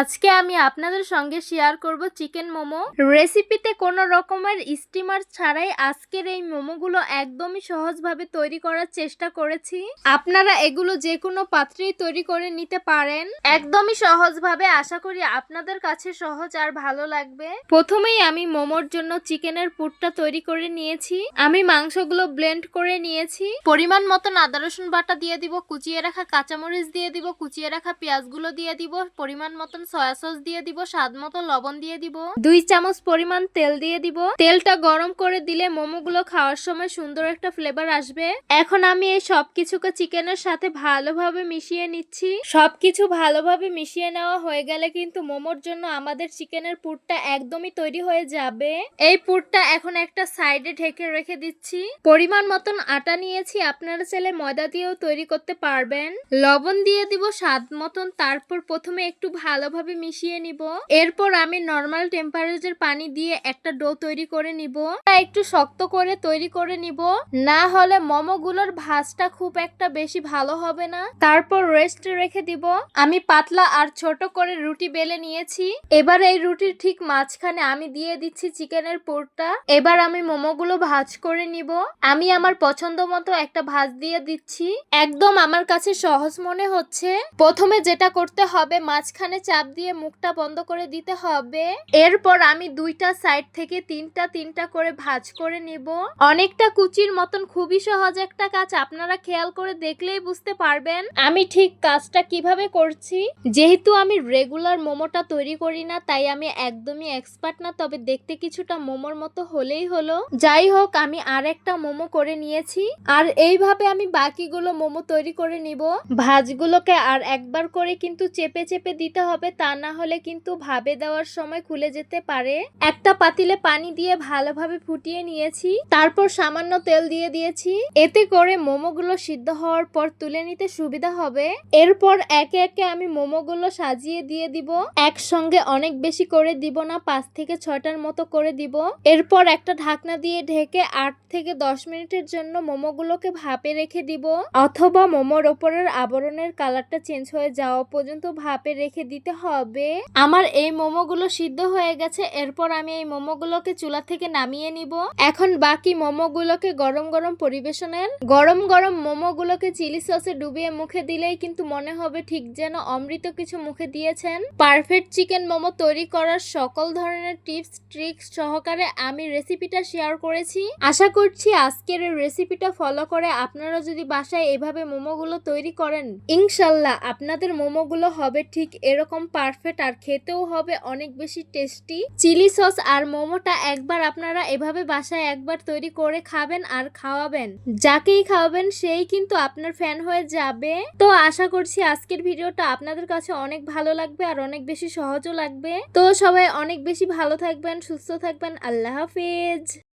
আজকে আমি আপনাদের সঙ্গে শেয়ার করব চিকেন মোমো। রেসিপিতে কোনো রকমের স্টিমার ছাড়াই আজকের এই মোমোগুলো একদমই সহজভাবে তৈরি করার চেষ্টা করেছি। আপনারা এগুলো যে কোনো পাত্রেই তৈরি করে নিতে পারেন। একদমই সহজভাবে আশা করি আপনাদের কাছে সহজ আর ভালো লাগবে। প্রথমেই আমি মোমোর জন্য চিকেনের পুরটা তৈরি করে নিয়েছি। আমি মাংসগুলো ব্লেন্ড করে নিয়েছি। পরিমাণ মতন আদা, রসুন বাটা দিয়ে দিব, কুচিয়ে রাখা কাঁচামরিচ দিয়ে দিব, কুচিয়ে রাখা পেঁয়াজগুলো দিয়ে দিব, পরিমাণ মতন সয়া সস দিয়ে দিব, স্বাদ মতো লবণ দিয়ে দিব। দুই চামচ পরিমাণ তেল দিয়ে দিব। তেলটা গরম করে দিলে মোমোগুলো খাওয়ার সময় সুন্দর একটা ফ্লেভার আসবে। এখন আমি এই সবকিছুকে চিকেনের সাথে ভালোভাবে মিশিয়ে নিচ্ছি। সবকিছু ভালোভাবে মিশিয়ে নেওয়া হয়ে গেলে কিন্তু মোমোর জন্য আমাদের চিকেনের পুরটা একদমই তৈরি হয়ে যাবে। এই পুরটা এখন একটা সাইডে ঢেকে রেখে দিচ্ছি। পরিমাণ মতন আটা নিয়েছি, আপনারা চাইলে ময়দা দিয়েও তৈরি করতে পারবেন। লবণ দিয়ে দিব স্বাদ মতন, তারপর প্রথমে একটু ভালোভাবে মিশিয়ে নিব। এরপর আমি নর্মাল টেম্পারেচার পানি দিয়ে একটা ডো তৈরি করে নিব। একটু শক্ত করে তৈরি করে নিব। না হলে মোমোগুলোর ভাজটা খুব একটা বেশি ভালো হবে না। তারপর রেস্ট রেখে দিব। আমি পাতলা আর ছোট করে রুটি বেলে নিয়েছি। এবার এই রুটির ঠিক মাঝখানে আমি দিয়ে দিচ্ছি চিকেনের পুরটা। এবার আমি মোমোগুলো ভাজ করে নিব। আমি আমার পছন্দ মতো একটা ভাজ দিয়ে দিচ্ছি। একদম আমার কাছে সহজ মনে হচ্ছে। প্রথমে যেটা করতে হবে মাঝখানে চাপ দিয়ে মুখটা বন্ধ করে দিতে হবে। এরপর আমি দুইটা সাইড থেকে তিনটা তিনটা করে ভাজ করে নিব। অনেকটা কুচির মতন খুবই সহজ একটা কাজ, আপনারা খেয়াল করে দেখলেই বুঝতে পারবেন। আমি ঠিক কাজটা কীভাবে করছি? যেহেতু আমি রেগুলার মোমোটা তৈরি করি না, তাই আমি একদমই এক্সপার্ট না, তবে দেখতে কিছুটা মোমোর মতো হলেই হলো। যাই হোক, আমি আর একটা মোমো করে নিয়েছি। আর এইভাবে আমি বাকিগুলো মোমো তৈরি করে নিব। ভাজগুলোকে আর একবার করে কিন্তু চেপে চেপে দিতে হবে। তা না হলে কিন্তু ভাবে দেওয়ার সময় খুলে যেতে পারে। একটা পাতিলে পানি দিয়ে ভালোভাবে ফুটিয়ে নিয়েছি, তারপর সামান্য তেল দিয়ে দিয়েছি। এতে করে মোমোগুলো সিদ্ধ হওয়ার পর তুলে নিতে সুবিধা হবে। এরপর একে একে আমি মোমোগুলো সাজিয়ে দিয়ে দিব। একসঙ্গে অনেক বেশি করে দিব না, পাঁচ থেকে ছটার মতো করে দিব। এরপর একটা ঢাকনা দিয়ে ঢেকে আট থেকে দশ মিনিটের জন্য মোমোগুলোকে ভাপে রেখে দিব। অথবা মোমোর ওপরের আবরণের কালারটা চেঞ্জ হয়ে যাওয়া পর্যন্ত ভাপে রেখে দিতে হবে? আমার এই মোমোগুলো সিদ্ধ হয়ে গেছে, এরপর আমি এই মোমোগুলোকে চুলা থেকে নামিয়ে নিব। এখন বাকি মোমোগুলোকে গরম গরম পরিবেশনের, গরম গরম মোমোগুলোকে চিলি সসে ডুবিয়ে মুখে দিলেই কিন্তু মনে হবে ঠিক যেন অমৃত কিছু মুখে দিয়েছেন। পারফেক্ট চিকেন মোমো তৈরি করার সকল ধরনের টিপস, ট্রিক্স সহকারে আমি রেসিপিটা শেয়ার করেছি। আশা করছি আজকের এই রেসিপিটা ফলো করে আপনারা যদি বাসায় এভাবে মোমোগুলো তৈরি করেন, ইনশাল্লাহ আপনাদের মোমোগুলো হবে ঠিক এরকম পারফেক্ট আর খেতেও হবে অনেক বেশি টেস্টি চিলি সস আর মোমোটা একবার আপনারা এভাবে বাসায় একবার তৈরি করে খাবেন আর খাওয়াবেন। যাকেই খাওয়াবেন, সেই কিন্তু আপনার ফ্যান হয়ে যাবে। তো আশা করছি আজকের ভিডিওটা আপনাদের কাছে অনেক ভালো লাগবে আর অনেক বেশি সহজও লাগবে। তো সবাই অনেক বেশি ভালো থাকবেন, সুস্থ থাকবেন। আল্লাহ হাফেজ।